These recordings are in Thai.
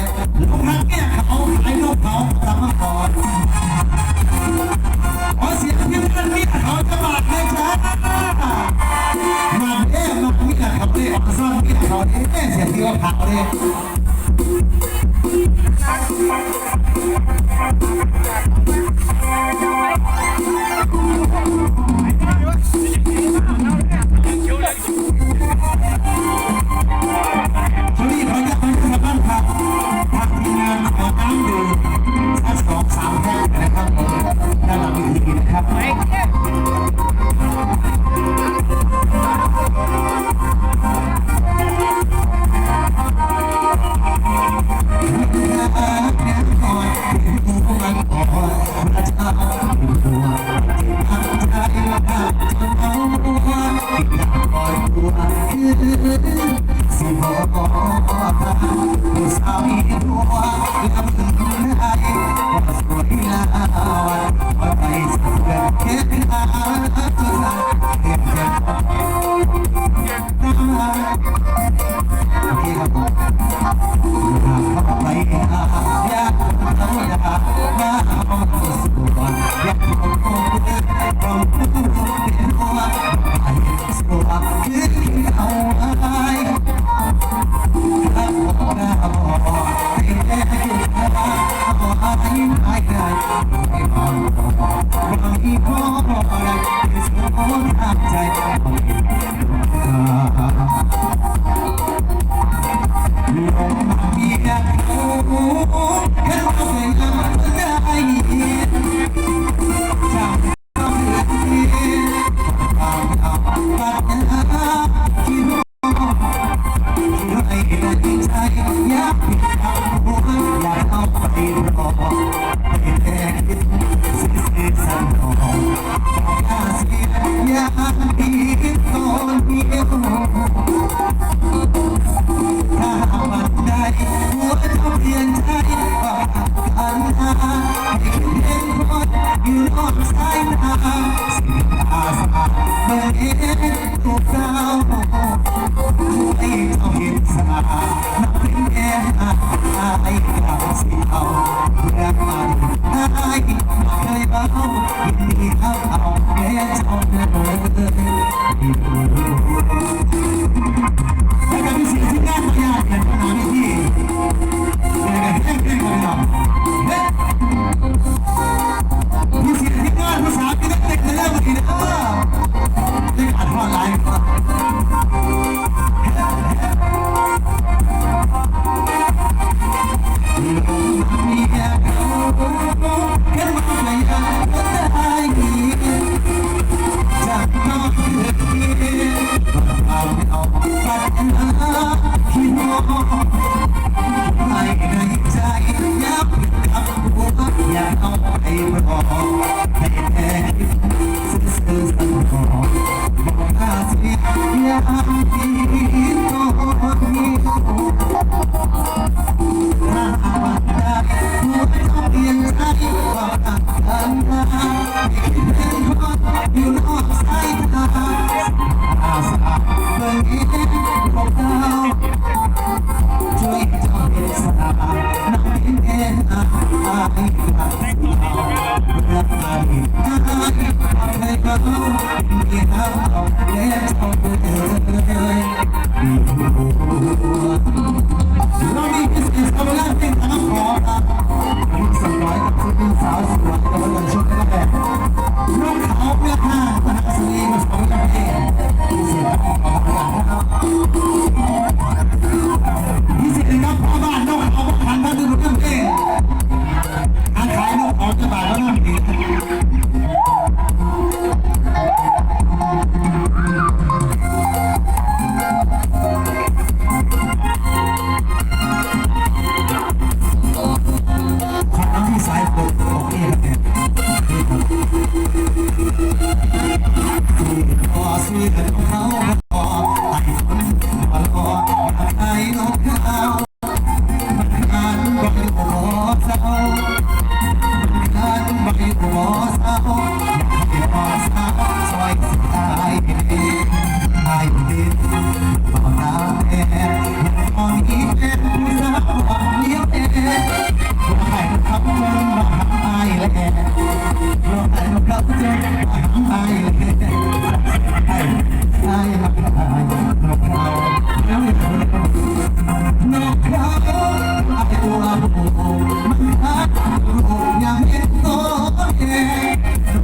ยลูกค้าแก้เขาห้ลูกเขาทำมารถขอขอเสียงที่ท่านเนี่เขาจะบาดเลยจ้ามาเด้มาพี่เขาเด้ออกซ่อนพี่เขาเด้เสียงที่ว่าเขาเด้ Thank you. Mahabim ayat Imam Rahim Mahabim Is the one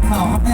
เขาแน่